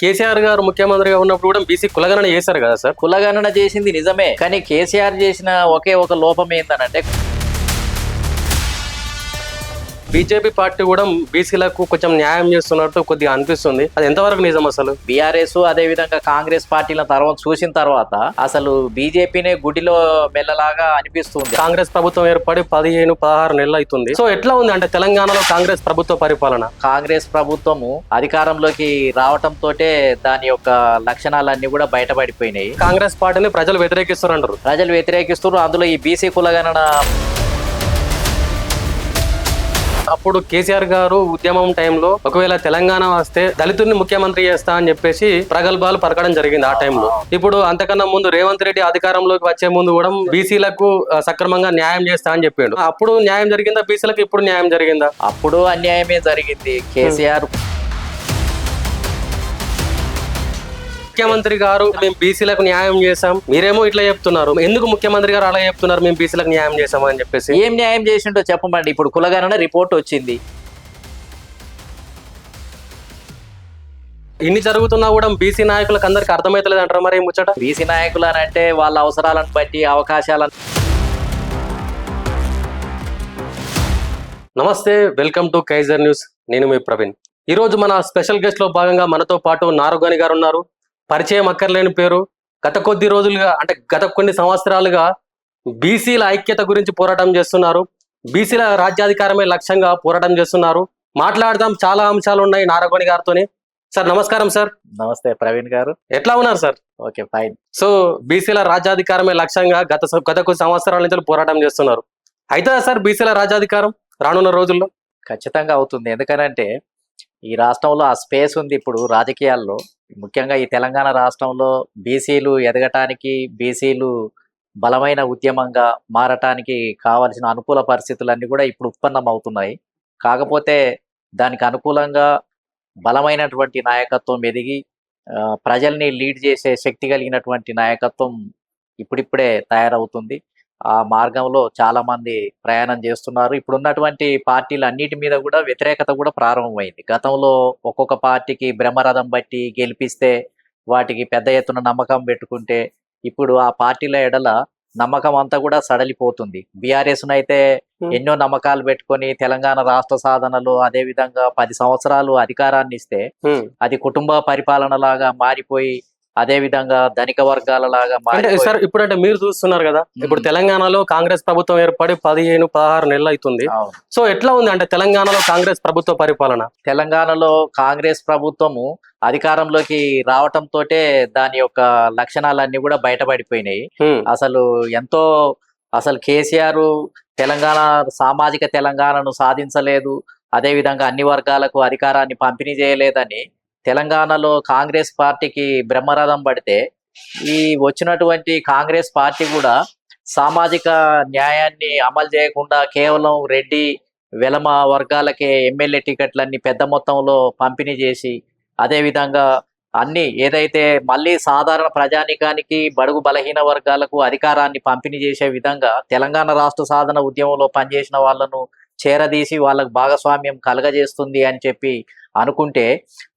కేసీఆర్ గారు ముఖ్యమంత్రిగా ఉన్నప్పుడు కూడా బీసీ కులగణన చేశారు కదా సార్? కులగణన చేసింది నిజమే కానీ కేసీఆర్ చేసిన ఒకే ఒక లోపం ఏంటంటే బీజేపీ పార్టీ కూడా బీసీలకు కొంచెం న్యాయం చేస్తున్నట్టు కొద్దిగా అనిపిస్తుంది. అది ఎంతవరకు నిజం అసలు? బీఆర్ఎస్ అదే విధంగా కాంగ్రెస్ పార్టీల తర్వాత చూసిన తర్వాత అసలు బీజేపీనే గుడిలో మెల్లలాగా అనిపిస్తుంది. కాంగ్రెస్ ప్రభుత్వం ఏర్పడి పదిహేను పదహారు నెలలు అవుతుంది. సో ఎట్లా ఉంది అంటే తెలంగాణలో కాంగ్రెస్ ప్రభుత్వ పరిపాలన? కాంగ్రెస్ ప్రభుత్వము అధికారంలోకి రావటంతో దాని యొక్క లక్షణాలన్నీ కూడా బయటపడిపోయినాయి. కాంగ్రెస్ పార్టీని ప్రజలు వ్యతిరేకిస్తున్నారు ప్రజలు వ్యతిరేకిస్తున్నారు. అందులో ఈ బీసీ కులగణన అప్పుడు కేసీఆర్ గారు ఉద్యమం టైంలో ఒకవేళ తెలంగాణ వస్తే దళితుడిని ముఖ్యమంత్రి చేస్తా అని చెప్పేసి ప్రగల్భాలు పరకడం జరిగింది ఆ టైంలో. ఇప్పుడు అంతకన్నా ముందు రేవంత్ రెడ్డి అధికారంలోకి వచ్చే ముందు కూడా బీసీలకు సక్రమంగా న్యాయం చేస్తా అని చెప్పిండు. అప్పుడు న్యాయం జరిగిందా? బీసీలకు ఇప్పుడు న్యాయం జరిగిందా? అప్పుడు అన్యాయమే జరిగింది. కేసీఆర్ ముఖ్యమంత్రి గారు మేము బీసీలకు న్యాయం చేశాం. మీరేమో ఇట్లా చెప్తున్నారు. ఎందుకు ముఖ్యమంత్రి గారు అలా చెప్తున్నారు? మేము బీసీలకు న్యాయం చేశాం అని చెప్పేసి. ఏం న్యాయం చేసిండో చెప్పమండి. ఇప్పుడు కులగణన రిపోర్ట్ వచ్చింది. ఇన్ని జరుగుతున్నా కూడా బీసీ నాయకులకు అందరికి అర్థమైతలేదు అంటారు మరి ముచ్చట? బీసీ నాయకులు అని అంటే వాళ్ళ అవసరాలను బట్టి అవకాశాలను నమస్తే వెల్కమ్ టు కైజర్ న్యూస్. నేను మీ ప్రవీణ్. ఈ రోజు మన స్పెషల్ గెస్ట్లో భాగంగా మనతో పాటు నారుగాని గారు ఉన్నారు. పరిచయం అక్కర్లేని పేరు. గత కొద్ది రోజులుగా అంటే గత కొన్ని సంవత్సరాలుగా బీసీల ఐక్యత గురించి పోరాటం చేస్తున్నారు. బీసీల రాజ్యాధికారమే లక్ష్యంగా పోరాటం చేస్తున్నారు. మాట్లాడదాం చాలా అంశాలు ఉన్నాయి నారగోని గారితోని. సార్ నమస్కారం సార్. నమస్తే ప్రవీణ్ గారు. ఎట్లా ఉన్నారు సార్? Okay fine. సో బీసీల రాజ్యాధికారమే లక్ష్యంగా గత గత కొన్ని సంవత్సరాల నుంచి పోరాటం చేస్తున్నారు. అవుతుందా సార్ బీసీల రాజ్యాధికారం రానున్న రోజుల్లో? ఖచ్చితంగా అవుతుంది. ఎందుకనంటే ఈ రాష్ట్రంలో ఆ స్పేస్ ఉంది ఇప్పుడు రాజకీయాల్లో. ముఖ్యంగా ఈ తెలంగాణ రాష్ట్రంలో బీసీలు ఎదగటానికి బీసీలు బలమైన ఉద్యమంగా మారటానికి కావలసిన అనుకూల పరిస్థితులన్నీ కూడా ఇప్పుడు ఉత్పన్నం అవుతున్నాయి కాకపోతే దానికి అనుకూలంగా బలమైనటువంటి నాయకత్వం ఎదిగి ప్రజల్ని లీడ్ చేసే శక్తి కలిగినటువంటి నాయకత్వం ఇప్పుడిప్పుడే తయారవుతుంది. ఆ మార్గంలో చాలా మంది ప్రయాణం చేస్తున్నారు. ఇప్పుడు ఉన్నటువంటి పార్టీలు అన్నిటి మీద కూడా వ్యతిరేకత కూడా ప్రారంభమైంది. గతంలో ఒక్కొక్క పార్టీకి బ్రహ్మరథం బట్టి గెలిపిస్తే వాటికి పెద్ద ఎత్తున నమ్మకం పెట్టుకుంటే ఇప్పుడు ఆ పార్టీల ఎడల నమ్మకం అంతా కూడా సడలిపోతుంది. బీఆర్ఎస్ అయితే ఎన్నో నమ్మకాలు పెట్టుకొని తెలంగాణ రాష్ట్ర సాధనలో అదే విధంగా పది సంవత్సరాలు అధికారాన్ని ఇస్తే. అది కుటుంబ పరిపాలన లాగా మారిపోయి అదే విధంగా ధనిక వర్గాల లాగా సార్ ఇప్పుడు అంటే మీరు చూస్తున్నారు కదా ఇప్పుడు తెలంగాణలో కాంగ్రెస్ ప్రభుత్వం ఏర్పడి పదిహేను పదహారు నెలలు అవుతుంది. సో ఎట్లా ఉంది అంటే తెలంగాణలో కాంగ్రెస్ ప్రభుత్వ పరిపాలన? తెలంగాణలో కాంగ్రెస్ ప్రభుత్వము అధికారంలోకి రావటంతో దాని యొక్క లక్షణాలన్నీ కూడా బయటపడిపోయినాయి. అసలు ఎంతో అసలు కేసీఆర్ తెలంగాణ సామాజిక తెలంగాణను సాధించలేదు. అదే విధంగా అన్ని వర్గాలకు అధికారాన్ని పంపిణీ చేయలేదని తెలంగాణలో కాంగ్రెస్ పార్టీకి బ్రహ్మరథం పడితే ఈ వచ్చినటువంటి కాంగ్రెస్ పార్టీ కూడా సామాజిక న్యాయాన్ని అమలు చేయకుండా కేవలం రెడ్డి వెలమ వర్గాలకే ఎమ్మెల్యే టికెట్లన్నీ పెద్ద మొత్తంలో పంపిణీ చేసి అదే విధంగా అన్ని ఏదైతే మళ్ళీ సాధారణ ప్రజానికానికి బడుగు బలహీన వర్గాలకు అధికారాన్ని పంపిణీ చేసే విధంగా తెలంగాణ రాష్ట్ర సాధన ఉద్యమంలో పనిచేసిన వాళ్ళను చేరదీసి వాళ్ళకు భాగస్వామ్యం కలగజేస్తుంది అని చెప్పి అనుకుంటే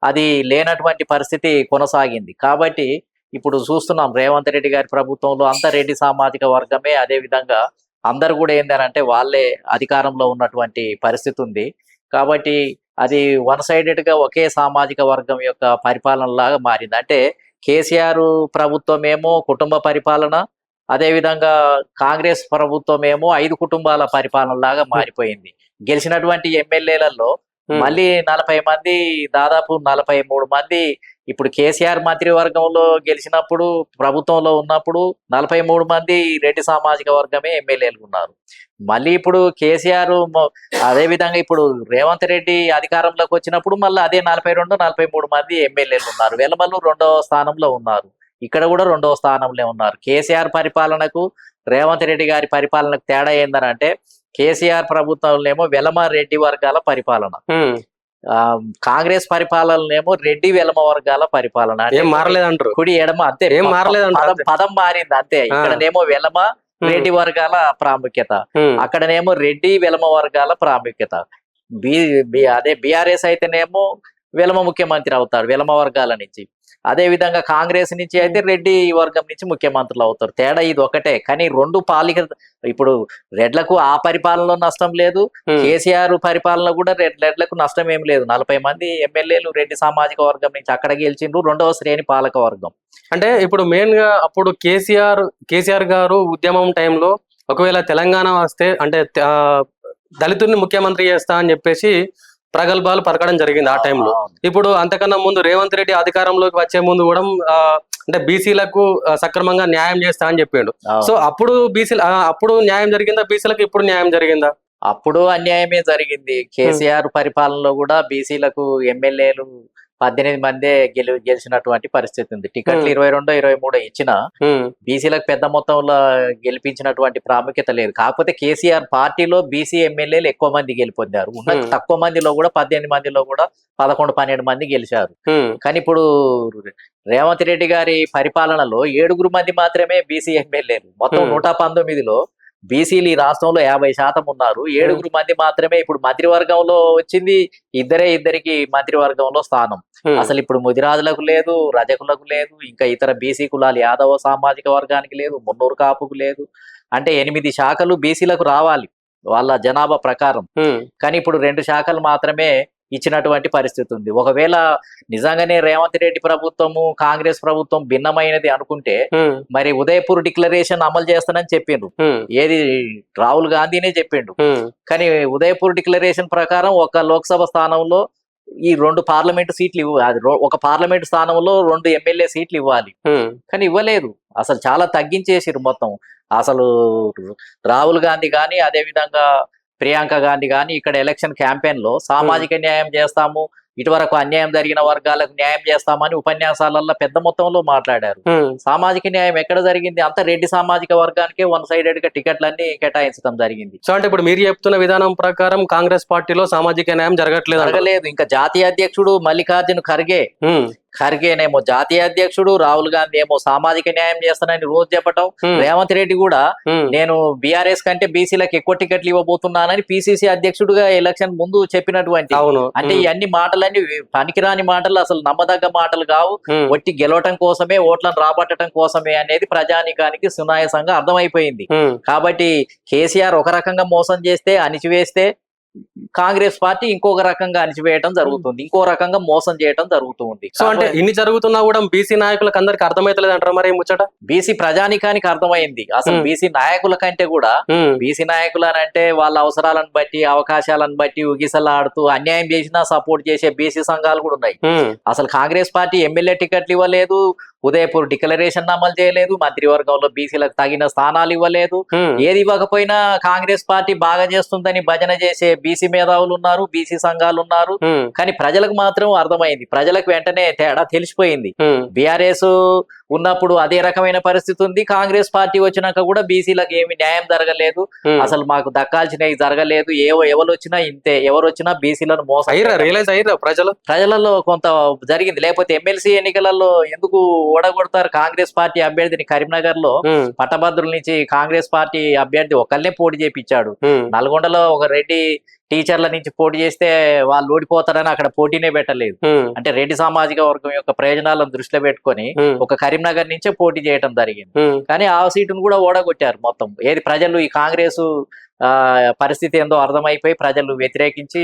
అది లేనటువంటి పరిస్థితి కొనసాగింది. కాబట్టి ఇప్పుడు చూస్తున్నాం రేవంత్ రెడ్డి గారి ప్రభుత్వంలో అంత రెడ్డి సామాజిక వర్గమే అదే విధంగా అందరు కూడా ఏంటంటే వాళ్ళే అధికారంలో ఉన్నటువంటి పరిస్థితి ఉంది. కాబట్టి అది వన్ సైడెడ్గా ఒకే సామాజిక వర్గం యొక్క పరిపాలన లాగా మారింది. అంటే కేసీఆర్ ప్రభుత్వం ఏమో కుటుంబ పరిపాలన అదే విధంగా కాంగ్రెస్ ప్రభుత్వం ఏమో ఐదు కుటుంబాల పరిపాలన లాగా మారిపోయింది. గెలిచినటువంటి ఎమ్మెల్యేలలో మళ్ళీ నలభై మంది దాదాపు నలభై మూడు మంది ఇప్పుడు కేసీఆర్ మంత్రివర్గంలో గెలిచినప్పుడు ప్రభుత్వంలో ఉన్నప్పుడు నలభై మూడు మంది రెడ్డి సామాజిక వర్గమే ఎమ్మెల్యేలు ఉన్నారు. మళ్ళీ ఇప్పుడు కేసీఆర్ అదేవిధంగా అదే విధంగా ఇప్పుడు రేవంత్ రెడ్డి అధికారంలోకి వచ్చినప్పుడు మళ్ళీ అదే నలభై రెండు నలభై మూడు మంది ఎమ్మెల్యేలు ఉన్నారు. వెలమలు రెండవ స్థానంలో ఉన్నారు. ఇక్కడ కూడా రెండవ స్థానంలో ఉన్నారు. కేసీఆర్ పరిపాలనకు రేవంత్ రెడ్డి గారి పరిపాలనకు తేడా ఏందనంటే కేసీఆర్ ప్రభుత్వంలో వెలమ రెడ్డి వర్గాల పరిపాలన. కాంగ్రెస్ పరిపాలననేమో రెడ్డి వెలమ వర్గాల పరిపాలన. ఏం మారలేదంటారు. కుడి ఎడమ అంతే. ఏం ప- మారలేదంట పదం మారింది అంతే. ఇక్కడనేమో వెలమ. రెడ్డి వర్గాల ప్రాముఖ్యత. అక్కడనేమో రెడ్డి వెలమ వర్గాల ప్రాముఖ్యత. బి బి- అదే బీఆర్ఎస్ అయితేనేమో వెలమ ముఖ్యమంత్రి అవుతారు వెలమ వర్గాల నుంచి. అదే విధంగా కాంగ్రెస్ నుంచి అయితే రెడ్డి వర్గం నుంచి ముఖ్యమంత్రులు అవుతారు. తేడా ఇది ఒకటే కానీ రెండు పాలిక ఇప్పుడు రెడ్లకు ఆ పరిపాలనలో నష్టం లేదు. ఉమ్, కేసీఆర్ పరిపాలన కూడా రెడ్ రెడ్లకు నష్టం ఏం లేదు. నలభై మంది ఎమ్మెల్యేలు రెడ్డి సామాజిక వర్గం నుంచి అక్కడ గెలిచిండ్రు. రెండవ శ్రేణి పాలక వర్గం. అంటే ఇప్పుడు మెయిన్గా అప్పుడు కేసీఆర్ కేసీఆర్ గారు ఉద్యమం టైంలో ఒకవేళ తెలంగాణ వస్తే అంటే దళితుడిని ముఖ్యమంత్రి చేస్తా అని చెప్పేసి ప్రగల్భాలు పలకడం జరిగింది ఆ టైంలో. ఇప్పుడు అంతకన్నా ముందు రేవంత్ రెడ్డి అధికారంలోకి వచ్చే ముందు కూడా అంటే బీసీలకు సక్రమంగా న్యాయం చేస్తా అని చెప్పిండు. సో అప్పుడు బీసీ అప్పుడు న్యాయం జరిగిందా? బీసీలకు ఇప్పుడు న్యాయం జరిగిందా? అప్పుడు అన్యాయమే జరిగింది. కేసీఆర్ పరిపాలనలో కూడా బీసీలకు ఎమ్మెల్యేలు పద్దెనిమిది మందే గెలి గెలిచినటువంటి పరిస్థితి ఉంది. టికెట్లు. ఇరవై రెండో ఇరవై మూడో ఇచ్చిన బీసీలకు పెద్ద మొత్తంలో గెలిపించినటువంటి ప్రాముఖ్యత లేదు. కాకపోతే కేసీఆర్ పార్టీలో బీసీ ఎమ్మెల్యేలు ఎక్కువ మంది గెలిపొందారు. ఉన్న. తక్కువ మందిలో కూడా పద్దెనిమిది మందిలో కూడా పదకొండు పన్నెండు మంది గెలిచారు. కానీ ఇప్పుడు రేవంత్ రెడ్డి గారి పరిపాలనలో ఏడుగురు మంది మాత్రమే బీసీ ఎమ్మెల్యేలు. మొత్తం. నూట పంతొమ్మిదిలో బీసీలు ఈ రాష్ట్రంలో యాభై శాతం ఉన్నారు. ఏడుగురు మంది మాత్రమే ఇప్పుడు మంత్రివర్గంలో వచ్చింది. ఇద్దరే ఇద్దరికి మంత్రివర్గంలో స్థానం. అసలు ఇప్పుడు ముదిరాజులకు లేదు రజకులకు లేదు ఇంకా ఇతర బీసీ కులాలు యాదవ సామాజిక వర్గానికి లేదు మున్నూరు కాపుకు లేదు. అంటే ఎనిమిది శాఖలు బీసీలకు రావాలి వాళ్ళ జనాభా ప్రకారం. కానీ ఇప్పుడు రెండు శాఖలు మాత్రమే ఇచ్చినటువంటి పరిస్థితి ఉంది. ఒకవేళ నిజంగానే రేవంత్ రెడ్డి ప్రభుత్వము కాంగ్రెస్ ప్రభుత్వం భిన్నమైనది అనుకుంటే మరి ఉదయపూర్ డిక్లరేషన్ అమలు చేస్తానని చెప్పిండ్రు. ఏది రాహుల్ గాంధీనే చెప్పిండు. కానీ ఉదయపూర్ డిక్లరేషన్ ప్రకారం ఒక లోక్సభ స్థానంలో ఈ రెండు పార్లమెంటు సీట్లు ఇవ్వ అది రో- ఒక పార్లమెంటు స్థానంలో రెండు ఎమ్మెల్యే సీట్లు ఇవ్వాలి. కానీ ఇవ్వలేదు. అసలు చాలా తగ్గించేసిరు మొత్తం. అసలు రాహుల్ గాంధీ కానీ అదే విధంగా ప్రియాంక గాంధీ కానీ ఇక్కడ ఎలక్షన్ క్యాంపెయిన్లో సామాజిక న్యాయం చేస్తాము ఇటువరకు అన్యాయం జరిగిన వర్గాలకు న్యాయం చేస్తామని ఉపన్యాసాలలో పెద్ద మొత్తంలో మాట్లాడారు. ఉమ్. సామాజిక న్యాయం ఎక్కడ జరిగింది? అంత రెడ్డి సామాజిక వర్గానికే వన్ సైడెడ్గా టికెట్లన్నీ కేటాయించడం జరిగింది. సో అంటే ఇప్పుడు మీరు చెప్తున్న విధానం ప్రకారం కాంగ్రెస్ పార్టీలో సామాజిక న్యాయం జరగట్లేదు. జరగలేదు. ఇంకా జాతీయ అధ్యక్షుడు మల్లికార్జున ఖర్గే ఉమ్, ఖర్గేనేమో జాతీయ అధ్యక్షుడు రాహుల్ గాంధీ ఏమో సామాజిక న్యాయం చేస్తానని రోజు చెప్పటం. రేవంత్ రెడ్డి కూడా నేను బీఆర్ఎస్ కంటే బీసీలకు ఎక్కువ టికెట్లు ఇవ్వబోతున్నానని పిసిసి అధ్యక్షుడుగా ఎలక్షన్ ముందు చెప్పినటువంటి అంటే ఈ అన్ని మాటలన్నీ పనికిరాని మాటలు అసలు నమ్మదగ్గ మాటలు కావు. ఒట్టి గెలవటం కోసమే ఓట్లను రాబట్టడం కోసమే అనేది ప్రజానికానికి సునాయాసంగా అర్థమైపోయింది. కాబట్టి కేసీఆర్ ఒక రకంగా మోసం చేస్తే అణిచివేస్తే కాంగ్రెస్ పార్టీ ఇంకొక రకంగా అణిచివేయటం జరుగుతుంది. ఇంకో రకంగా మోసం చేయటం జరుగుతుంది. సో అంటే ఇన్ని జరుగుతున్నా కూడా బీసీ నాయకులకు అందరికి అర్థమైతలేదు అంటారా మరి ముచ్చట? బీసీ ప్రజానికానికి అర్థమైంది. అసలు Hmm. బీసీ నాయకుల కంటే కూడా ఉమ్, బీసీ నాయకులు అని అంటే వాళ్ళ అవసరాలను బట్టి అవకాశాలను బట్టి ఉగిసలాడుతూ అన్యాయం చేసినా సపోర్ట్ చేసే బీసీ సంఘాలు కూడా ఉన్నాయి. అసలు కాంగ్రెస్ పార్టీ ఎమ్మెల్యే టికెట్లు ఇవ్వలేదు ఉదయపూర్ డిక్లరేషన్ అమలు చేయలేదు మంత్రివర్గంలో బీసీలకు తగిన స్థానాలు ఇవ్వలేదు. ఏది ఇవ్వకపోయినా కాంగ్రెస్ పార్టీ బాగా చేస్తుందని భజన చేసే బీసీ మేధావులు ఉన్నారు బీసీ సంఘాలు ఉన్నారు. కానీ ప్రజలకు మాత్రం అర్థమైంది. ప్రజలకు వెంటనే తేడా తెలిసిపోయింది. బీఆర్ఎస్ ఉన్నప్పుడు అదే రకమైన పరిస్థితి ఉంది. కాంగ్రెస్ పార్టీ వచ్చినాక కూడా బీసీలకు ఏమి న్యాయం జరగలేదు. అసలు మాకు దక్కాల్సినవి జరగలేదు. ఏ ఎవరు వచ్చినా ఇంతే. ఎవరు వచ్చినా బీసీలను మోసం ప్రజలు? ప్రజలలో కొంత జరిగింది. లేకపోతే ఎమ్మెల్సీ ఎన్నికలలో ఎందుకు ఓడగొడతారు కాంగ్రెస్ పార్టీ అభ్యర్థిని కరీంనగర్లో పట్టభద్రుల నుంచి కాంగ్రెస్ పార్టీ అభ్యర్థి ఒకళ్ళనే పోటీ చేపించాడు. నల్గొండలో ఒక రెడ్డి టీచర్ల నుంచి పోటీ చేస్తే వాళ్ళు ఓడిపోతారని అక్కడ పోటీనే పెట్టలేదు. అంటే రెడ్డి సామాజిక వర్గం యొక్క ప్రయోజనాలను దృష్టిలో పెట్టుకొని ఒక కరీంనగర్ నుంచే పోటీ చేయడం జరిగింది. కానీ ఆ సీటును కూడా ఓడగొట్టారు మొత్తం. ఏది ప్రజలు ఈ కాంగ్రెస్ ఆ పరిస్థితి ఏందో అర్థమైపోయి ప్రజలు వ్యతిరేకించి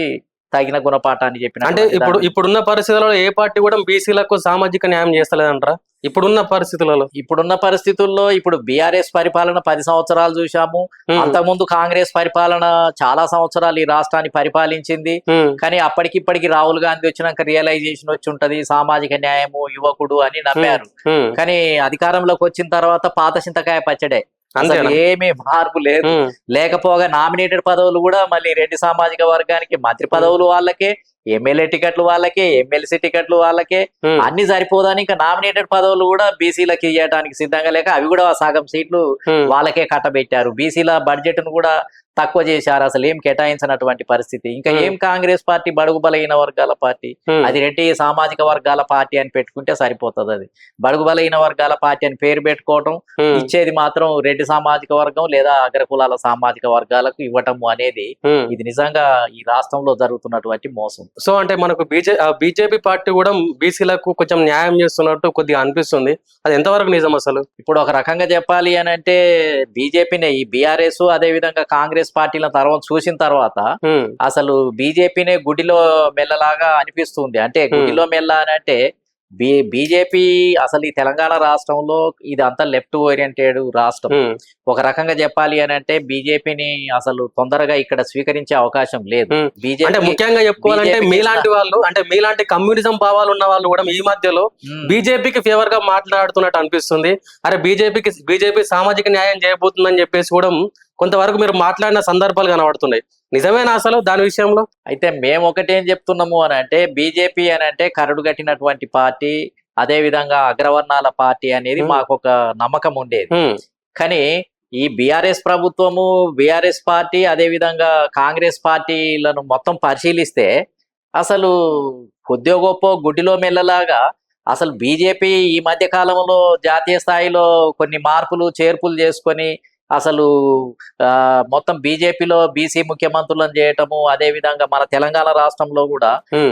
తగిన గుణపాఠాన్ని చెప్పిన అంటే ఇప్పుడు ఇప్పుడున్న పరిస్థితులలో ఏ పార్టీ కూడా బీసీలకు సామాజిక న్యాయం చేస్తలేదంటారా? ఇప్పుడున్న పరిస్థితులలో. ఇప్పుడున్న పరిస్థితుల్లో ఇప్పుడు బీఆర్ఎస్ పరిపాలన పది సంవత్సరాలు ఉమ్, అంతకుముందు కాంగ్రెస్ పరిపాలన చాలా సంవత్సరాలు ఈ రాష్ట్రాన్ని పరిపాలించింది. కానీ అప్పటికిప్పటికి రాహుల్ గాంధీ వచ్చినాక రియలైజేషన్ వచ్చి ఉంటది సామాజిక న్యాయము యువకుడు అని నమ్మారు. కానీ అధికారంలోకి వచ్చిన తర్వాత పాత చింతకాయ పచ్చడే. అసలు ఏమీ మార్పు లేదు. లేకపోగా నామినేటెడ్ పదవులు కూడా మళ్ళీ రెడ్డి సామాజిక వర్గానికి మంత్రి పదవులు వాళ్ళకే ఎమ్మెల్యే టికెట్లు వాళ్ళకే ఎమ్మెల్సీ టికెట్లు వాళ్ళకే అన్ని సరిపోదని ఇంకా నామినేటెడ్ పదవులు కూడా బీసీలకు ఇవ్వడానికి సిద్ధంగా లేక అవి కూడా సగం సీట్లు వాళ్ళకే కట్టబెట్టారు. బీసీల బడ్జెట్ను కూడా తక్కువ చేశారు అసలు ఏం కేటాయించినటువంటి పరిస్థితి. ఇంకా. ఏం కాంగ్రెస్ పార్టీ బడుగు బలహీన వర్గాల పార్టీ? అది రెడ్డి సామాజిక వర్గాల పార్టీ అని పెట్టుకుంటే సరిపోతుంది అది. బడుగు బలహీన వర్గాల పార్టీ అని పేరు పెట్టుకోవటం ఇచ్చేది మాత్రం రెడ్డి సామాజిక వర్గం లేదా అగ్రకులాల సామాజిక వర్గాలకు ఇవ్వటము అనేది. ఇది నిజంగా ఈ రాష్ట్రంలో జరుగుతున్నటువంటి మోసం. సో అంటే మనకు బీజే బీజేపీ పార్టీ కూడా బీసీలకు కొంచెం న్యాయం చేస్తున్నట్టు కొద్దిగా అనిపిస్తుంది. అది ఎంతవరకు నిజం అసలు? ఇప్పుడు ఒక రకంగా చెప్పాలి అని అంటే బీజేపీనే ఈ బీఆర్ఎస్ అదే విధంగా కాంగ్రెస్ పార్టీల తర్వాత చూసిన తర్వాత అసలు బీజేపీనే గుడిలో మెల్లలాగా అనిపిస్తుంది. అంటే గుడిలో మెల్ల అని అంటే బీ బీజేపీ అసలు ఈ తెలంగాణ రాష్ట్రంలో ఇదంతా లెఫ్ట్ ఓరియంటెడ్ రాష్ట్రం. ఒక రకంగా చెప్పాలి అని అంటే బీజేపీని అసలు తొందరగా ఇక్కడ స్వీకరించే అవకాశం లేదు. అంటే బీజేపీ ముఖ్యంగా చెప్పుకోవాలంటే మీలాంటి వాళ్ళు అంటే మీలాంటి కమ్యూనిజం భావాలు ఉన్న వాళ్ళు కూడా ఈ మధ్యలో బీజేపీకి ఫేవర్గా మాట్లాడుతున్నట్టు అనిపిస్తుంది. అరే బీజేపీకి బీజేపీ సామాజిక న్యాయం చేయబోతుందని చెప్పేసి కూడా కొంతవరకు మీరు మాట్లాడిన సందర్భాలు కనబడుతున్నాయి. నిజమేనా అసలు దాని విషయంలో? అయితే మేము ఒకటేం చెప్తున్నాము అని అంటే బీజేపీ అని అంటే కరడు కట్టినటువంటి పార్టీ అదే విధంగా అగ్రవర్ణాల పార్టీ అనేది. మాకు ఒక నమ్మకం ఉండేది. కానీ ఈ బీఆర్ఎస్ ప్రభుత్వము బీఆర్ఎస్ పార్టీ అదే విధంగా కాంగ్రెస్ పార్టీలను మొత్తం పరిశీలిస్తే అసలు కొద్దిగా గొప్ప గుడ్డిలో మెల్లలాగా అసలు బీజేపీ ఈ మధ్య కాలంలో జాతీయ స్థాయిలో కొన్ని మార్పులు చేర్పులు చేసుకొని అసలు మొత్తం బీజేపీలో బీసీ ముఖ్యమంత్రులను చేయటము అదే విధంగా మన తెలంగాణ రాష్ట్రంలో కూడా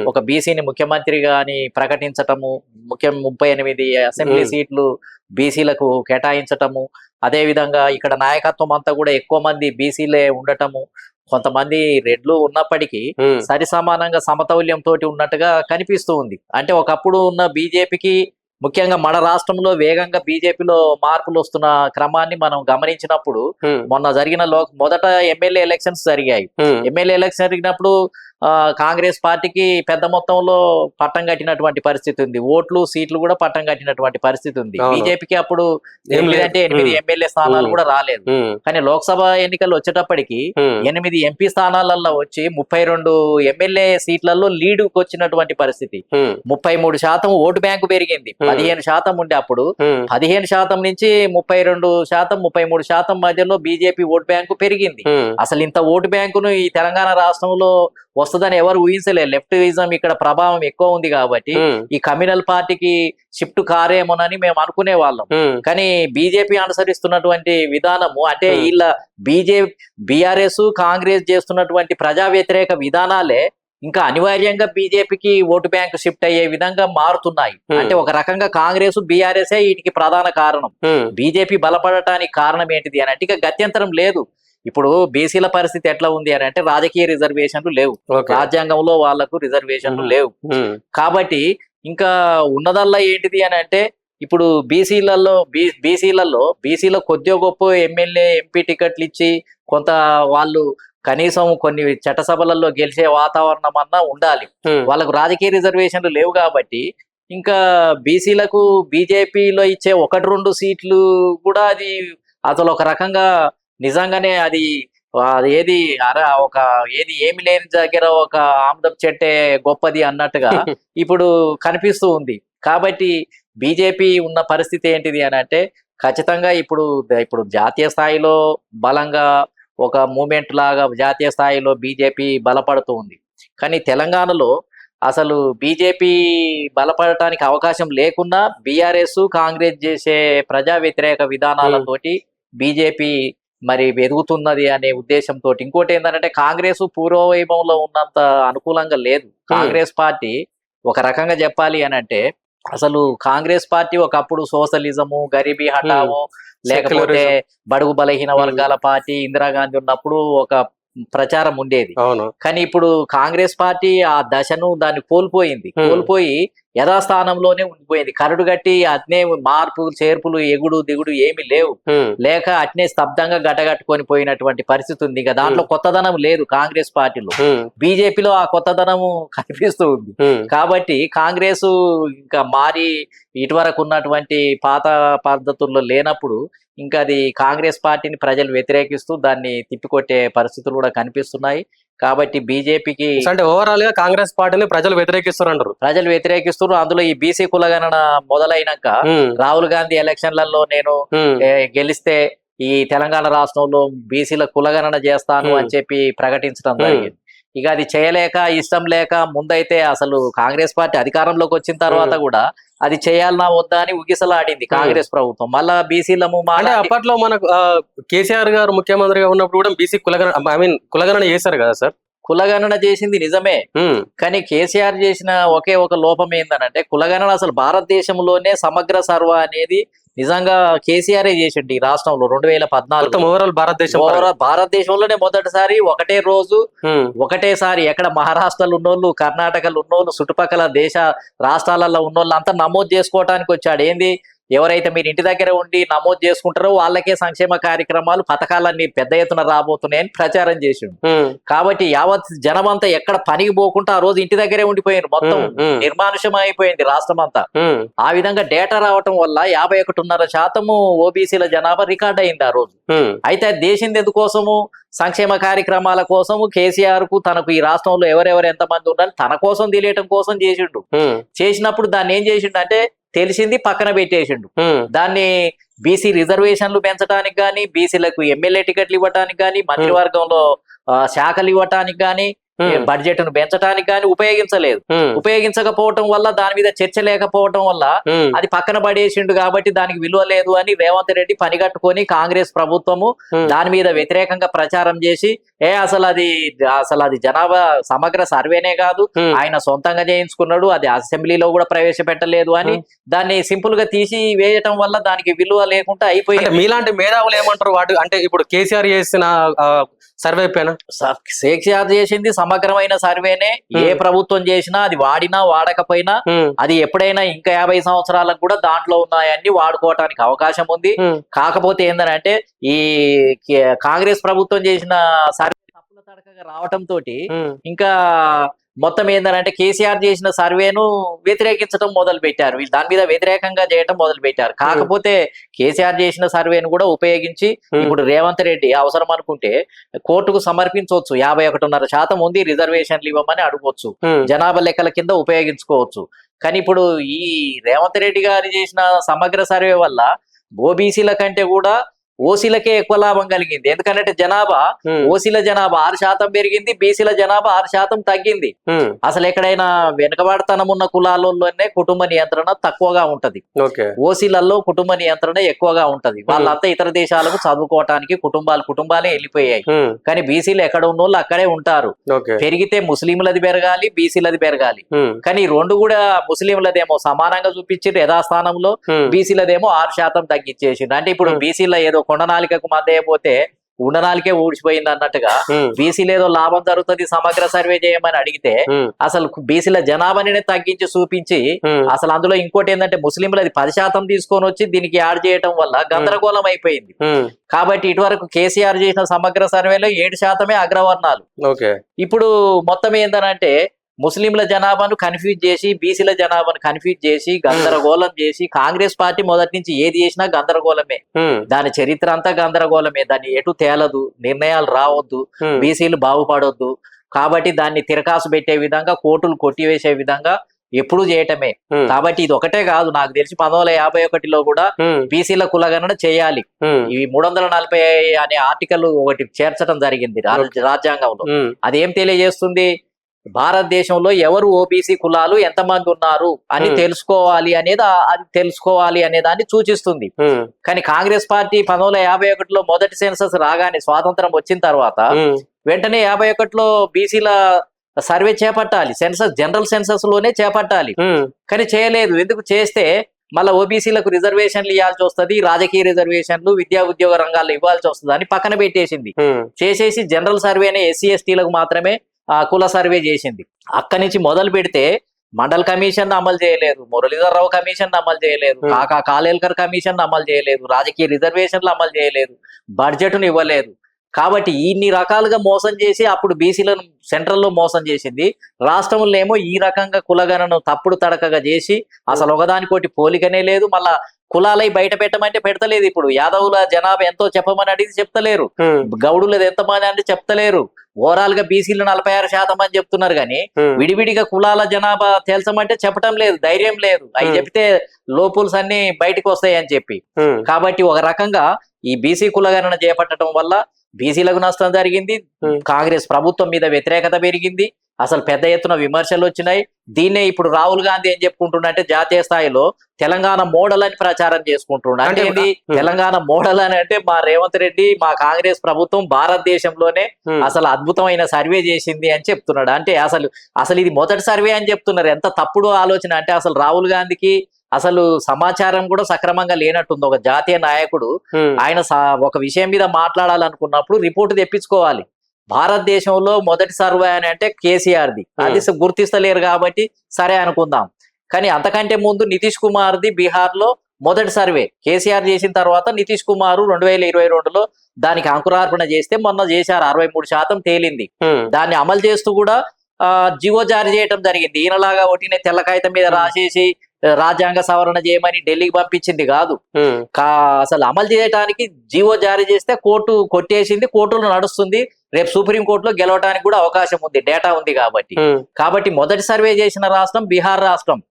ఒక బీసీని ముఖ్యమంత్రిగా అని ప్రకటించటము ముఖ్యం ముప్పై ఎనిమిది అసెంబ్లీ. సీట్లు బీసీలకు కేటాయించటము అదే విధంగా ఇక్కడ నాయకత్వం అంతా కూడా ఎక్కువ మంది బీసీలే ఉండటము కొంతమంది రెడ్లు ఉన్నప్పటికీ సరి సమానంగా సమతౌల్యం తోటి ఉన్నట్టుగా కనిపిస్తూ ఉంది. అంటే ఒకప్పుడు ఉన్న బీజేపీకి ముఖ్యంగా మన రాష్ట్రంలో వేగంగా బీజేపీలో మార్పులు వస్తున్న క్రమాన్ని మనం గమనించినప్పుడు మొన్న జరిగిన లో మొదట ఎమ్మెల్యే ఎలక్షన్స్ జరిగాయి. ఎమ్మెల్యే ఎలక్షన్ జరిగినప్పుడు కాంగ్రెస్ పార్టీకి పెద్ద మొత్తంలో పట్టం కట్టినటువంటి పరిస్థితి ఉంది. ఓట్లు సీట్లు కూడా పట్టం కట్టినటువంటి పరిస్థితి ఉంది. బీజేపీకి అప్పుడు. అంటే ఎనిమిది. ఎమ్మెల్యే స్థానాలు. కూడా రాలేదు. కానీ లోక్సభ ఎన్నికలు వచ్చేటప్పటికి ఎనిమిది ఎంపీ స్థానాలలో వచ్చి ముప్పై రెండు ఎమ్మెల్యే సీట్లలో లీడ్ వచ్చినటువంటి పరిస్థితి. ముప్పై మూడు శాతం ఓటు బ్యాంకు పెరిగింది. పదిహేను శాతం ఉండే అప్పుడు పదిహేను శాతం నుంచి ముప్పై రెండు శాతం ముప్పై మూడు శాతం మధ్యలో బీజేపీ ఓటు బ్యాంకు పెరిగింది. అసలు ఇంత ఓటు బ్యాంకును ఈ తెలంగాణ రాష్ట్రంలో వస్తుందని ఎవరు ఊహించలేదు. లెఫ్టిజం ఇక్కడ ప్రభావం ఎక్కువ ఉంది కాబట్టి ఈ కమ్యూనల్ పార్టీకి షిఫ్ట్ కారేమోనని మేము అనుకునే వాళ్ళం. కానీ బీజేపీ అనుసరిస్తున్నటువంటి విధానము అంటే. వీళ్ళ బీజే బీఆర్ఎస్ కాంగ్రెస్ చేస్తున్నటువంటి ప్రజా వ్యతిరేక విధానాలే ఇంకా అనివార్యంగా బీజేపీకి ఓటు బ్యాంకు షిఫ్ట్ అయ్యే విధంగా మారుతున్నాయి. అంటే ఒక రకంగా కాంగ్రెస్ బీఆర్ఎస్ వీటికి ప్రధాన కారణం. బీజేపీ బలపడటానికి కారణం ఏంటిది అని అంటే ఇక గత్యంతరం లేదు. ఇప్పుడు బీసీల పరిస్థితి ఎట్లా ఉంది అని అంటే రాజకీయ రిజర్వేషన్లు లేవు. రాజ్యాంగంలో వాళ్ళకు రిజర్వేషన్లు. లేవు. కాబట్టి ఇంకా ఉన్నదల్లా ఏంటిది అని అంటే ఇప్పుడు బీసీలలో బీ బీసీలలో బీసీలో కొద్దిగా గొప్ప ఎమ్మెల్యే ఎంపీ టికెట్లు ఇచ్చి కొంత వాళ్ళు కనీసం కొన్ని చట్టసభలలో గెలిచే వాతావరణం అన్నా ఉండాలి. వాళ్ళకు రాజకీయ రిజర్వేషన్లు లేవు కాబట్టి ఇంకా బీసీలకు బీజేపీలో ఇచ్చే ఒకటి రెండు సీట్లు కూడా అది అసలు ఒక రకంగా నిజంగానే అది అది ఏది అర ఒక ఏది ఏమి లేని దగ్గర ఒక ఆముదం చెట్టే గొప్పది అన్నట్టుగా ఇప్పుడు కనిపిస్తూ ఉంది. కాబట్టి బీజేపీ ఉన్న పరిస్థితి ఏంటిది అని అంటే ఖచ్చితంగా ఇప్పుడు ఇప్పుడు జాతీయ స్థాయిలో బలంగా ఒక మూమెంట్ లాగా జాతీయ స్థాయిలో బీజేపీ బలపడుతూ ఉంది. కానీ తెలంగాణలో అసలు బీజేపీ బలపడటానికి అవకాశం లేకున్నా బీఆర్ఎస్ కాంగ్రెస్ చేసే ప్రజా వ్యతిరేక విధానాలతోటి బీజేపీ మరి ఎదుగుతున్నది అనే ఉద్దేశంతో ఇంకోటి ఏంటంటే కాంగ్రెస్ పూర్వవైభవంలో ఉన్నంత అనుకూలంగా లేదు. కాంగ్రెస్ పార్టీ ఒక రకంగా చెప్పాలి అని అంటే అసలు కాంగ్రెస్ పార్టీ ఒకప్పుడు సోషలిజము గరీబీ హఠావో లేకపోతే బడుగు బలహీన. వర్గాల పార్టీ ఇందిరాగాంధీ ఉన్నప్పుడు ఒక ప్రచారం ఉండేది. కానీ ఇప్పుడు కాంగ్రెస్ పార్టీ ఆ దశను దాన్ని కోల్పోయింది. కోల్పోయి యథాస్థానంలోనే ఉండిపోయింది. కరడు గట్టి అట్నే మార్పు చేర్పులు ఎగుడు దిగుడు ఏమి లేవు. లేక అట్నే స్తబ్దంగా గటగట్టుకొని పోయినటువంటి పరిస్థితి ఉంది. ఇంకా దాంట్లో కొత్తదనం లేదు కాంగ్రెస్ పార్టీలో. బీజేపీలో ఆ కొత్తదనము కనిపిస్తూ ఉంది. కాబట్టి కాంగ్రెస్ ఇంకా మారి ఇటువరకు ఉన్నటువంటి పాత పద్ధతుల్లో లేనప్పుడు ఇంకా అది కాంగ్రెస్ పార్టీని ప్రజలు వ్యతిరేకిస్తూ దాన్ని తిప్పికొట్టే పరిస్థితులు కూడా కనిపిస్తున్నాయి. కాబట్టి బీజేపీకి అంటే ఓవరాల్గా కాంగ్రెస్ పార్టీని ప్రజలు వ్యతిరేకిస్తారు అంటారు ప్రజలు వ్యతిరేకిస్తున్నారు. అందులో ఈ బీసీ కులగణన మొదలైనాక రాహుల్ గాంధీ ఎలక్షన్లలో నేను గెలిస్తే ఈ తెలంగాణ రాష్ట్రంలో బీసీల కులగణన చేస్తాను. అని చెప్పి ప్రకటించడం. జరిగింది. ఇక అది చేయలేక ఇష్టం లేక ముందైతే అసలు కాంగ్రెస్ పార్టీ అధికారంలోకి వచ్చిన తర్వాత కూడా అది చేయాలన్నా వద్దా అని ఉగిసలాడింది కాంగ్రెస్ ప్రభుత్వం. మళ్ళా బీసీలము అంటే అప్పట్లో మనకు ఆ, కేసీఆర్ గారు ముఖ్యమంత్రిగా ఉన్నప్పుడు కూడా బీసీ కులగణ ఐ మీన్ కులగణన చేశారు కదా సార్? కులగణన చేసింది నిజమే. కానీ కేసీఆర్ చేసిన ఒకే ఒక లోపం ఏందనంటే కులగణన అసలు భారతదేశంలోనే సమగ్ర సర్వ అనేది నిజంగా కేసీఆర్ చేసిండు ఈ రాష్ట్రంలో రెండు వేల పద్నాలుగు? ఓవరాల్ భారతదేశం. భారతదేశంలోనే మొదటిసారి ఒకటే రోజు ఒకటేసారి ఎక్కడ మహారాష్ట్రలో ఉన్నోళ్ళు కర్ణాటకలో ఉన్నోళ్ళు చుట్టుపక్కల దేశ రాష్ట్రాలలో ఉన్నోళ్ళు అంతా నమోదు చేసుకోవటానికి వచ్చాడు. ఏంది? ఎవరైతే మీరు ఇంటి దగ్గర ఉండి నమోదు చేసుకుంటారో వాళ్ళకే సంక్షేమ కార్యక్రమాలు పథకాలన్నీ పెద్ద ఎత్తున రాబోతున్నాయని ప్రచారం చేసిండు. కాబట్టి యావత్ జనమంతా ఎక్కడ పనికి పోకుండా ఆ రోజు ఇంటి దగ్గరే ఉండిపోయారు మొత్తం. నిర్మానుషం అయిపోయింది రాష్ట్రం అంతా ఆ విధంగా డేటా రావటం వల్ల యాభై ఒకటిన్నర శాతము ఓబీసీల జనాభా రికార్డ్ అయింది ఆ రోజు. అయితే దేశం ఎందుకోసము? సంక్షేమ కార్యక్రమాల కోసము కేసీఆర్కు తనకు ఈ రాష్ట్రంలో ఎవరెవరు ఎంతమంది ఉండాలి తన కోసం తెలియటం కోసం చేసిండు. చేసినప్పుడు దాన్ని ఏం చేసిండు అంటే తెలిసింది పక్కన పెట్టేసిండు. దాన్ని బీసీ రిజర్వేషన్లు పెంచడానికి కానీ బీసీలకు ఎమ్మెల్యే టికెట్లు ఇవ్వటానికి కానీ మంత్రివర్గంలో శాఖలు ఇవ్వటానికి కానీ బడ్జెట్ను పెంచడానికి కానీ ఉపయోగించలేదు. ఉపయోగించకపోవటం వల్ల దాని మీద చర్చ లేకపోవటం వల్ల అది పక్కన పడేసిండు కాబట్టి దానికి విలువ లేదు అని రేవంత్ రెడ్డి పనిగట్టుకొని కాంగ్రెస్ ప్రభుత్వము. దాని మీద వ్యతిరేకంగా ప్రచారం చేసి ఏ అసలు అది అసలు అది జనాభా సమగ్ర సర్వేనే కాదు. ఆయన సొంతంగా చేయించుకున్నాడు అది అసెంబ్లీలో కూడా ప్రవేశపెట్టలేదు అని దాన్ని సింపుల్గా తీసి వేయటం వల్ల దానికి విలువ లేకుండా అయిపోయింది. మీలాంటి మేధావులు ఏమంటారు? వాటి అంటే ఇప్పుడు కేసీఆర్ చేసిన సర్వే పైన? కేసీఆర్ చేసింది సమగ్రమైన సర్వేనే ఏ. ప్రభుత్వం చేసినా అది వాడినా వాడకపోయినా అది ఎప్పుడైనా ఇంకా యాభై సంవత్సరాలకు కూడా దాంట్లో ఉన్నాయన్ని వాడుకోవటానికి అవకాశం ఉంది. కాకపోతే ఏంటంటే ఈ కాంగ్రెస్ ప్రభుత్వం చేసిన సర్వే తడకగా రావటం తోటి ఉమ్, ఇంకా మొత్తం ఏంటంటే కేసీఆర్ చేసిన సర్వేను వ్యతిరేకించడం మొదలు పెట్టారు దాని మీద వ్యతిరేకంగా చేయటం మొదలు పెట్టారు కాకపోతే కేసీఆర్ చేసిన సర్వేను కూడా ఉపయోగించి ఇప్పుడు రేవంత్ రెడ్డి అవసరం అనుకుంటే కోర్టుకు సమర్పించవచ్చు. యాభై ఒకటిన్నర శాతం ఉంది రిజర్వేషన్లు ఇవ్వమని అడగవచ్చు జనాభా లెక్కల కింద ఉపయోగించుకోవచ్చు. కానీ ఇప్పుడు ఈ రేవంత్ రెడ్డి గారు చేసిన సమగ్ర సర్వే వల్ల ఓబీసీల కంటే కూడా ఓసీలకే ఎక్కువ లాభం కలిగింది. ఎందుకంటే జనాభా ఓసీల జనాభా ఆరు శాతం పెరిగింది బీసీల జనాభా ఆరు శాతం తగ్గింది. అసలు ఎక్కడైనా వెనుకబడతనం ఉన్న కులాలలోనే కుటుంబ నియంత్రణ తక్కువగా ఉంటది. ఓసీలలో కుటుంబ నియంత్రణ ఎక్కువగా ఉంటది. వాళ్ళంతా ఇతర దేశాలకు చదువుకోవటానికి కుటుంబాలు కుటుంబాలే వెళ్ళిపోయాయి. కానీ బీసీలు ఎక్కడ ఉన్నోళ్ళు అక్కడే ఉంటారు. పెరిగితే ముస్లింలది పెరగాలి బీసీలది పెరగాలి. కానీ రెండు కూడా ముస్లింలదేమో సమానంగా చూపించారు యథాస్థానంలో బీసీలదేమో ఆరు శాతం తగ్గించేసిండు అంటే ఇప్పుడు. బీసీల ఏదో కొండనాలికకు మందేయపోతే ఉండనాలికే ఊడ్చిపోయింది అన్నట్టుగా ఉమ్, బీసీలు ఏదో లాభం జరుగుతుంది సమగ్ర సర్వే చేయమని అడిగితే అసలు బీసీల జనాభాని తగ్గించి చూపించి అసలు అందులో ఇంకోటి ఏంటంటే ముస్లింలది పది శాతం తీసుకొని వచ్చి దీనికి యాడ్ చేయటం వల్ల గందరగోళం అయిపోయింది. కాబట్టి ఇటువరకు కేసీఆర్ చేసిన సమగ్ర సర్వేలో ఏడు శాతమే అగ్రవర్ణాలు. ఓకే. ఇప్పుడు మొత్తం ఏంటనంటే ముస్లింల జనాభాను కన్ఫ్యూజ్ చేసి బీసీల జనాభాను కన్ఫ్యూజ్ చేసి గందరగోళం చేసి కాంగ్రెస్ పార్టీ మొదటి నుంచి ఏది చేసినా గందరగోళమే. దాని చరిత్ర అంతా గందరగోళమే. దాన్ని ఎటు తేలదు నిర్ణయాలు రావద్దు బీసీలు బాగుపడొద్దు. కాబట్టి దాన్ని తిరకాసు పెట్టే విధంగా కోర్టులు కొట్టివేసే విధంగా ఎప్పుడు చేయటమే. కాబట్టి ఇది ఒకటే కాదు నాకు తెలిసి పంతొమ్మిది వందల యాభై ఒకటిలో కూడా బీసీల కులగణన చేయాలి. ఈ మూడు వందల నలభై అనే ఆర్టికల్ ఒకటి చేర్చడం జరిగింది రాజ్య- రాజ్యాంగంలో. అదేం తెలియజేస్తుంది? భారతదేశంలో ఎవరు ఓబీసీ కులాలు ఎంతమంది ఉన్నారు అని. తెలుసుకోవాలి అనేది అది తెలుసుకోవాలి అనే దాన్ని సూచిస్తుంది. కానీ కాంగ్రెస్ పార్టీ పంతొమ్మిది వందల యాభై ఒకటిలో మొదటి సెన్సస్ రాగానే స్వాతంత్రం వచ్చిన తర్వాత వెంటనే యాభై ఒకటిలో బీసీల సర్వే చేపట్టాలి. సెన్సస్ జనరల్ సెన్సస్లోనే చేపట్టాలి. కానీ చేయలేదు. ఎందుకు చేస్తే మళ్ళీ ఓబీసీలకు రిజర్వేషన్లు ఇవ్వాల్సి వస్తుంది రాజకీయ రిజర్వేషన్లు విద్యా ఉద్యోగ రంగాల్లో ఇవ్వాల్సి వస్తుంది అని పక్కన పెట్టేసింది. చేసేసి జనరల్ సర్వేనే ఎస్సీ ఎస్టీలకు మాత్రమే కుల సర్వే చేసింది. అక్కడి నుంచి మొదలు పెడితే మండల్ కమిషన్ అమలు చేయలేదు మురళీధర్ రావు కమిషన్ అమలు చేయలేదు. కాకా కాలేల్కర్ కమిషన్ అమలు చేయలేదు రాజకీయ రిజర్వేషన్లు అమలు చేయలేదు బడ్జెట్ను ఇవ్వలేదు. కాబట్టి ఇన్ని రకాలుగా మోసం చేసి అప్పుడు బీసీలను సెంట్రల్లో మోసం చేసింది. రాష్ట్రంలో ఏమో ఈ రకంగా కులగణను తప్పుడు తడకగా చేసి అసలు ఒకదానికోటి పోలికనే లేదు. మళ్ళా కులాలై బయట పెట్టమంటే పెడతలేదు ఇప్పుడు. యాదవుల జనాభా ఎంతో చెప్పమని అడిగి చెప్తలేరు. గౌడులది ఎంతమంది అంటే చెప్తలేరు. ఓవరాల్గా బీసీలు నలభై ఆరు శాతం అని చెప్తున్నారు కానీ విడివిడిగా కులాల జనాభా తేల్చమంటే చెప్పడం లేదు ధైర్యం లేదు. అవి. చెప్తే లోపుల్స్ అన్ని బయటకు వస్తాయి అని చెప్పి కాబట్టి ఒక రకంగా ఈ బీసీ కులగణన చేపట్టడం వల్ల బీసీలకు నష్టం జరిగింది. కాంగ్రెస్ ప్రభుత్వం మీద వ్యతిరేకత పెరిగింది. అసలు పెద్ద ఎత్తున విమర్శలు వచ్చినాయి. దీన్నే ఇప్పుడు రాహుల్ గాంధీ ఏం చెప్పుకుంటున్నట్టే జాతీయ స్థాయిలో తెలంగాణ మోడల్ అని ప్రచారం చేసుకుంటున్నాడు అంటే అంటే Hmm. తెలంగాణ మోడల్ అని అంటే మా రేవంత్ రెడ్డి మా కాంగ్రెస్ ప్రభుత్వం భారతదేశంలోనే అసలు అద్భుతమైన సర్వే చేసింది అని చెప్తున్నాడు. అంటే అసలు అసలు ఇది మొదటి సర్వే అని చెప్తున్నారు. ఎంత తప్పుడు ఆలోచన అంటే అసలు రాహుల్ గాంధీకి అసలు సమాచారం కూడా సక్రమంగా లేనట్టుంది. ఒక జాతీయ నాయకుడు ఆయన ఒక విషయం మీద మాట్లాడాలనుకున్నప్పుడు రిపోర్ట్ తెప్పించుకోవాలి. భారతదేశంలో మొదటి సర్వే అని అంటే కేసీఆర్ది. అది స- గుర్తిస్తలేరు కాబట్టి సరే అనుకుందాం. కానీ అంతకంటే ముందు నితీష్ కుమార్ది బీహార్లో మొదటి సర్వే. కేసీఆర్ చేసిన తర్వాత నితీష్ కుమార్ రెండు వేల ఇరవై రెండులో దానికి అంకురార్పణ చేస్తే మొన్న చేశారు. అరవై మూడు శాతం తేలింది. ఉమ్, దాన్ని అమలు చేస్తూ కూడా జీవో జారీ చేయడం జరిగింది. ఈయనలాగా ఒకటినే తెల్ల కాగితం మీద రాసేసి రాజ్యాంగ సవరణ చేయమని ఢిల్లీకి పంపించింది కాదు. అసలు అమలు చేయడానికి జీవో జారీ చేస్తే కోర్టు కొట్టేసింది కోర్టులో నడుస్తుంది. రేపు సుప్రీం కోర్టులో గెలవడానికి కూడా అవకాశం ఉంది డేటా ఉంది కాబట్టి. కాబట్టి మొదటి సర్వే చేసిన రాష్ట్రం బీహార్ రాష్ట్రం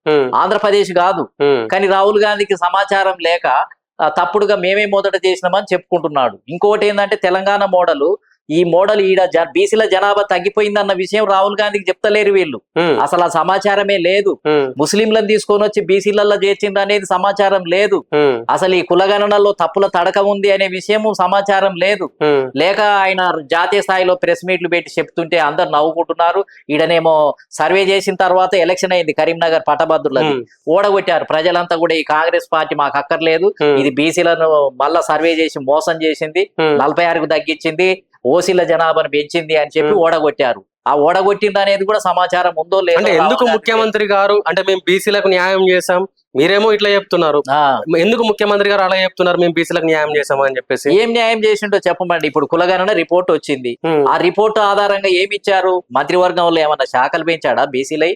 ఆంధ్రప్రదేశ్ కాదు. కానీ రాహుల్ గాంధీకి సమాచారం లేక తప్పుడుగా మేమే మొదట చేసినామని చెప్పుకుంటున్నాడు. ఇంకోటి ఏంటంటే తెలంగాణ మోడల్ ఈ మోడల్ ఈడ బీసీల జనాభా తగ్గిపోయిందన్న విషయం రాహుల్ గాంధీకి చెప్తలేరు వీళ్ళు. అసలు ఆ సమాచారమే లేదు. ముస్లింలను తీసుకొని వచ్చి బీసీలలో చేర్చింది అనేది సమాచారం లేదు. అసలు ఈ కులగణనలో తప్పుల తడక ఉంది అనే విషయము సమాచారం లేదు. లేక ఆయన జాతీయ స్థాయిలో ప్రెస్ మీట్లు పెట్టి చెప్తుంటే అందరు నవ్వుకుంటున్నారు. ఈడనేమో సర్వే చేసిన తర్వాత ఎలక్షన్ అయింది కరీంనగర్ పట్టభద్రులది ఓడగొట్టారు. ప్రజలంతా కూడా ఈ కాంగ్రెస్ పార్టీ మాకు అక్కర్లేదు. ఇది బీసీలను మళ్ళా సర్వే చేసి మోసం చేసింది. నలభై ఆరుకు తగ్గించింది. ఓసీల జనాభాను పెంచింది అని చెప్పి. ఓడగొట్టారు. ఆ ఓడగొట్టింది అనేది కూడా సమాచారం ఉందో లేదో అంటే ఎందుకు ముఖ్యమంత్రి గారు అంటే మేము బీసీలకు న్యాయం చేసాం మీరేమో ఇట్లా చెప్తున్నారు. ఎందుకు ముఖ్యమంత్రి గారు అలా చెప్తున్నారు మేము బీసీలకు న్యాయం చేసాం అని చెప్పేసి? ఏం న్యాయం చేసిండో చెప్పమండి. ఇప్పుడు కులగణన రిపోర్ట్ వచ్చింది. ఆ రిపోర్ట్ ఆధారంగా ఏమి ఇచ్చారు మంత్రివర్గంలో ఏమన్నా శాఖలు పెంచాడా బీసీలై?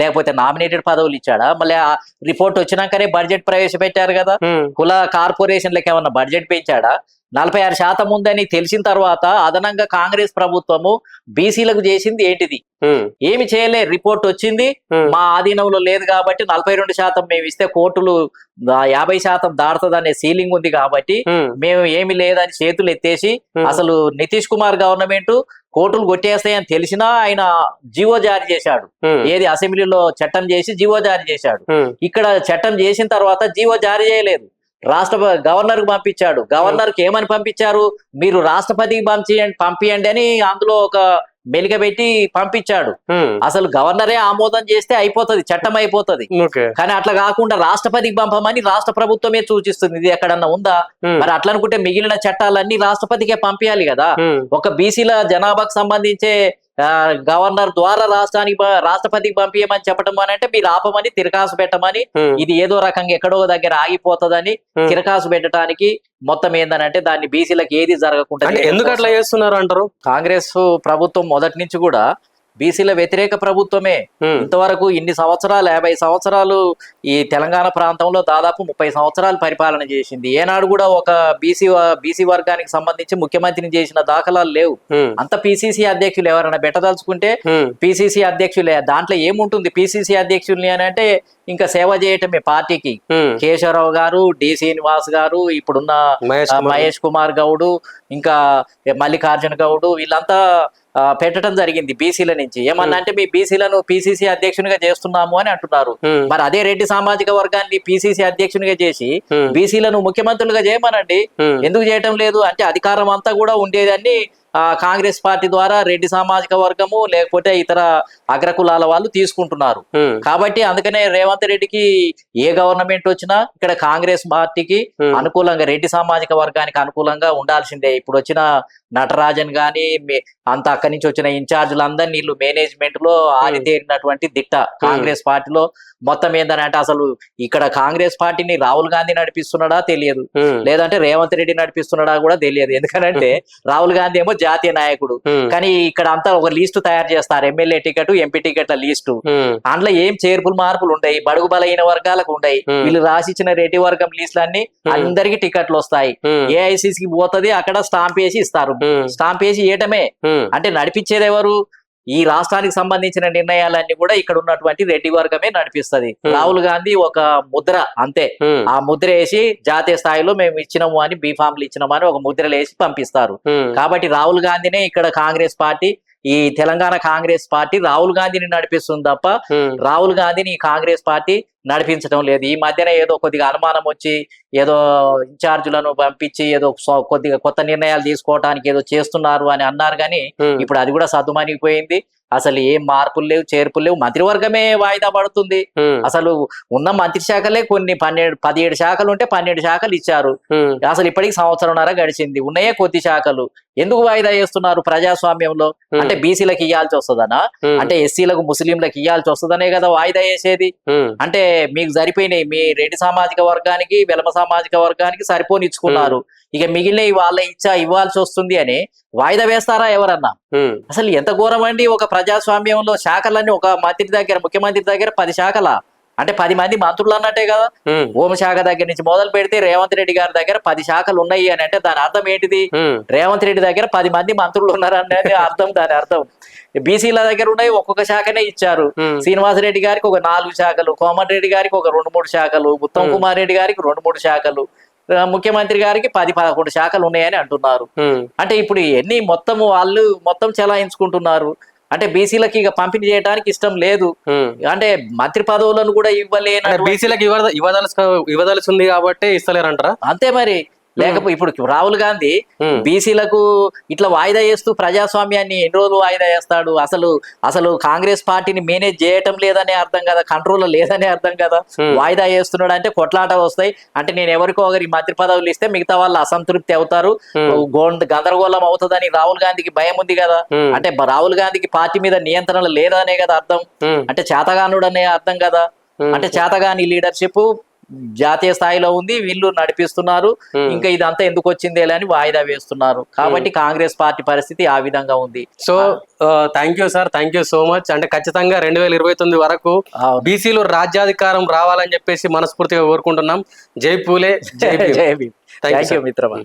లేకపోతే నామినేటెడ్ పదవులు ఇచ్చాడా? మళ్ళీ ఆ రిపోర్ట్ వచ్చినాకనే బడ్జెట్ ప్రవేశపెట్టారు కదా. కుల కార్పొరేషన్లకు ఏమన్నా బడ్జెట్ పెంచాడా? నలభై ఆరు శాతం ఉందని తెలిసిన తర్వాత అదనంగా కాంగ్రెస్ ప్రభుత్వము బీసీలకు చేసింది ఏంటిది? ఏమి చేయలే రిపోర్ట్ వచ్చింది. మా ఆధీనంలో లేదు కాబట్టి నలభై రెండు శాతం మేము ఇస్తే కోర్టులు యాభై శాతం దాడుతుందనే సీలింగ్ ఉంది కాబట్టి మేము ఏమి లేదని చేతులు ఎత్తేసి అసలు నితీష్ కుమార్ గవర్నమెంట్ కోర్టులు కొట్టేస్తాయని తెలిసినా ఆయన జీవో జారీ చేశాడు. ఏది అసెంబ్లీలో చట్టం చేసి జీవో జారీ చేశాడు. ఇక్కడ చట్టం చేసిన తర్వాత జీవో జారీ చేయలేదు. రాష్ట్ర గవర్నర్కు పంపించాడు. గవర్నర్కి ఏమని పంపించారు? మీరు రాష్ట్రపతికి పంపించండి పంపియండి అని అందులో ఒక మెలిగబెట్టి పంపించాడు. ఉమ్, అసలు గవర్నరే ఆమోదం చేస్తే అయిపోతది చట్టం అయిపోతది. కానీ అట్లా కాకుండా రాష్ట్రపతికి పంపమని రాష్ట్ర ప్రభుత్వమే సూచిస్తుంది. ఇది ఎక్కడన్నా ఉందా? మరి అట్లా అనుకుంటే మిగిలిన చట్టాలన్నీ రాష్ట్రపతికే పంపించాలి కదా. ఒక బీసీల జనాభాకు సంబంధించే గవర్నర్ ద్వారా రాష్ట్రానికి రాష్ట్రపతికి పంపించమని చెప్పడం అని అంటే మీరు ఆపమని తిరకాసు పెట్టమని ఇది ఏదో రకంగా ఎక్కడో దగ్గర ఆగిపోతుందని. తిరకాసు పెట్టడానికి మొత్తం ఏందనంటే దాన్ని బీసీలకు ఏది జరగకుండా ఎందుకు అట్లా. చేస్తున్నారు అంటారు కాంగ్రెస్ ప్రభుత్వం మొదటి నుంచి కూడా బీసీల వ్యతిరేక ప్రభుత్వమే. ఇంతవరకు ఇన్ని సంవత్సరాలు యాభై సంవత్సరాలు ఈ తెలంగాణ ప్రాంతంలో దాదాపు ముప్పై సంవత్సరాలు పరిపాలన చేసింది. ఏనాడు కూడా ఒక బీసీ బీసీ వర్గానికి సంబంధించి ముఖ్యమంత్రిని చేసిన దాఖలాలు లేవు. అంత పిసిసి అధ్యక్షులు ఎవరైనా పెట్టదలుచుకుంటే ఉమ్, పిసిసి అధ్యక్షులే. దాంట్లో ఏముంటుంది? పిసిసి అధ్యక్షుల్ని అని అంటే ఇంకా సేవ చేయటమే పార్టీకి. కేశవరావు గారు డి. శ్రీనివాస్ గారు ఇప్పుడున్న మహేష్ కుమార్. గౌడు ఇంకా మల్లికార్జున గౌడు వీళ్ళంతా పెట్టడం జరిగింది బీసీల నుంచి. ఏమన్నా అంటే మీ బీసీలను పిసిసి అధ్యక్షునిగా చేస్తున్నాము అని అంటున్నారు. ఉమ్, మరి అదే రెడ్డి సామాజిక వర్గాన్ని పిసిసి అధ్యక్షునిగా చేసి ఉమ్, బీసీలను ముఖ్యమంత్రులుగా చేయమనండి. ఎందుకు చేయటం లేదు? అంటే అధికారం అంతా కూడా ఉండేదని ఆ, కాంగ్రెస్ పార్టీ ద్వారా రెడ్డి సామాజిక వర్గము లేకపోతే ఇతర అగ్రకులాల వాళ్ళు తీసుకుంటున్నారు. కాబట్టి అందుకనే రేవంత్ రెడ్డికి ఏ గవర్నమెంట్ వచ్చినా ఇక్కడ కాంగ్రెస్ పార్టీకి అనుకూలంగా రెడ్డి సామాజిక వర్గానికి అనుకూలంగా ఉండాల్సిందే. ఇప్పుడు వచ్చిన నటరాజన్ గాని అంత అక్కడి నుంచి వచ్చిన ఇన్ఛార్జీలు అందరినీ వీళ్ళు మేనేజ్మెంట్లో ఆరితేరినటువంటి దిట్ట కాంగ్రెస్ పార్టీలో. మొత్తం ఏంటంటే అసలు ఇక్కడ కాంగ్రెస్ పార్టీని రాహుల్ గాంధీ నడిపిస్తున్నాడా తెలియదు. లేదంటే రేవంత్ రెడ్డి నడిపిస్తున్నాడా కూడా తెలియదు. ఎందుకంటే రాహుల్ గాంధీ ఏమో జాతీయ నాయకుడు. కానీ ఇక్కడ అంతా ఒక లిస్టు తయారు చేస్తారు. ఎమ్మెల్యే టికెట్ ఎంపీ టికెట్ల లిస్టు. అందులో ఏం చేర్పులు మార్పులు ఉంటాయి బడుగు బలహీన వర్గాలకు Hmm. వీళ్ళు రాసిచ్చిన రెడ్డి వర్గం లిస్టులు అన్ని Hmm. అందరికి టికెట్లు వస్తాయి. ఏఐసిసి పోతది అక్కడ స్టాంప్ వేసి ఇస్తారు. స్టాంప్ వేసి ఉమ్, అంటే నడిపించేది ఎవరు? ఈ రాష్ట్రానికి సంబంధించిన నిర్ణయాలన్నీ కూడా ఇక్కడ ఉన్నటువంటి రెడ్డి వర్గమే నడిపిస్తది. రాహుల్ గాంధీ ఒక ముద్ర అంతే. ఆ ముద్ర వేసి జాతీయ స్థాయిలో మేము ఇచ్చినాము అని బీఫామ్లు ఇచ్చినాము అని ఒక ముద్రలు వేసి పంపిస్తారు. కాబట్టి రాహుల్ గాంధీనే ఇక్కడ కాంగ్రెస్ పార్టీ ఈ తెలంగాణ కాంగ్రెస్ పార్టీ రాహుల్ గాంధీని నడిపిస్తుంది తప్ప రాహుల్ గాంధీని ఈ కాంగ్రెస్ పార్టీ నడిపించడం లేదు. ఈ మధ్యన ఏదో కొద్దిగా అనుమానం వచ్చి ఏదో ఇన్ఛార్జీలను పంపించి ఏదో కొద్దిగా కొత్త నిర్ణయాలు తీసుకోవడానికి ఏదో చేస్తున్నారు అని అన్నారు కానీ ఇప్పుడు అది కూడా సద్దుమణిగిపోయింది అసలు ఏం మార్పులు లేవు చేర్పులు లేవు. మంత్రివర్గమే వాయిదా పడుతుంది. అసలు ఉన్న మంత్రి శాఖలే కొన్ని పన్నెండు పదిహేడు శాఖలు ఉంటే పన్నెండు శాఖలు ఇచ్చారు. అసలు ఇప్పటికి సంవత్సరంన్నర గడిచింది. ఉన్నాయే కొద్ది శాఖలు. ఎందుకు వాయిదా చేస్తున్నారు ప్రజాస్వామ్యంలో? అంటే బీసీలకు ఇవ్వాల్సి వస్తుందనా? అంటే ఎస్సీలకు ముస్లింలకు ఇవ్వాల్సి వస్తుందనే కదా వాయిదా చేసేది ఉమ్, అంటే మీకు సరిపోయినాయి. మీ రెడ్డి సామాజిక వర్గానికి వెలమ సామాజిక వర్గానికి సరిపోనిచ్చుకున్నారు. ఇక మిగిలిన వాళ్ళ ఇచ్చా ఇవ్వాల్సి వస్తుంది అని వాయిదా వేస్తారా ఎవరన్నా? అసలు ఎంత ఘోరం అండి ఒక ప్రజాస్వామ్యంలో శాఖలన్నీ ఒక మంత్రి దగ్గర ముఖ్యమంత్రి దగ్గర పది శాఖల? అంటే పది మంది మంత్రులు అన్నట్టే కదా. హోంశాఖ దగ్గర నుంచి మొదలు పెడితే రేవంత్ రెడ్డి గారి దగ్గర పది శాఖలు ఉన్నాయి అని అంటే దాని అర్థం ఏంటిది? రేవంత్ రెడ్డి దగ్గర పది మంది మంత్రులు ఉన్నారు అనేది అర్థం దాని అర్థం. బీసీల దగ్గర ఉన్నాయి ఒక్కొక్క శాఖనే ఇచ్చారు. శ్రీనివాసరెడ్డి గారికి ఒక నాలుగు శాఖలు కోమటిరెడ్డి గారికి ఒక రెండు మూడు శాఖలు ఉత్తమ్. కుమార్ రెడ్డి గారికి రెండు మూడు శాఖలు ముఖ్యమంత్రి గారికి పది పదకొండు శాఖలు ఉన్నాయని అంటున్నారు. అంటే ఇప్పుడు ఎన్ని మొత్తం వాళ్ళు మొత్తం చెలాయించుకుంటున్నారు. అంటే బీసీలకి ఇక పంపిణీ చేయడానికి ఇష్టం లేదు. అంటే మంత్రి పదవులను కూడా అంటే ఇవ్వలేను బీసీలకు ఇవ్వ ఇవ్వదలుసు ఇవ్వదలుసు ఉంది కాబట్టి ఇస్తలేరంటారా? అంతే మరి. లేకపోతే ఇప్పుడు రాహుల్ గాంధీ బీసీలకు ఇట్లా వాయిదా చేస్తూ ప్రజాస్వామ్యాన్ని ఎన్ని రోజులు వాయిదా చేస్తాడు అసలు అసలు కాంగ్రెస్ పార్టీని మేనేజ్ చేయటం లేదనే అర్థం కదా? కంట్రోల్ లేదనే అర్థం కదా. వాయిదా చేస్తున్నాడు అంటే కొట్లాట వస్తాయి. అంటే నేను ఎవరికో ఒకరి మంత్రి పదవులు ఇస్తే మిగతా వాళ్ళు అసంతృప్తి అవుతారు. గందరగోళం అవుతుందని రాహుల్ గాంధీకి భయం ఉంది కదా? అంటే రాహుల్ గాంధీకి పార్టీ మీద నియంత్రణ లేదనే కదా అర్థం? అంటే చేతగానుడు అనే అర్థం కదా? అంటే చేతగాని లీడర్షిప్ జాతీయ స్థాయిలో ఉంది వీళ్ళు నడిపిస్తున్నారు. ఉమ్. ఇంకా ఇదంతా ఎందుకు వచ్చిందే అని వాయిదా వేస్తున్నారు. కాబట్టి కాంగ్రెస్ పార్టీ పరిస్థితి ఆ విధంగా ఉంది. So thank you sir thank you so much అంటే ఖచ్చితంగా రెండు వేల ఇరవై తొమ్మిది వరకు. బీసీలు రాజ్యాధికారం రావాలని చెప్పేసి మనస్ఫూర్తిగా కోరుకుంటున్నాం. జై పూలే జై you sir. మిత్రమా.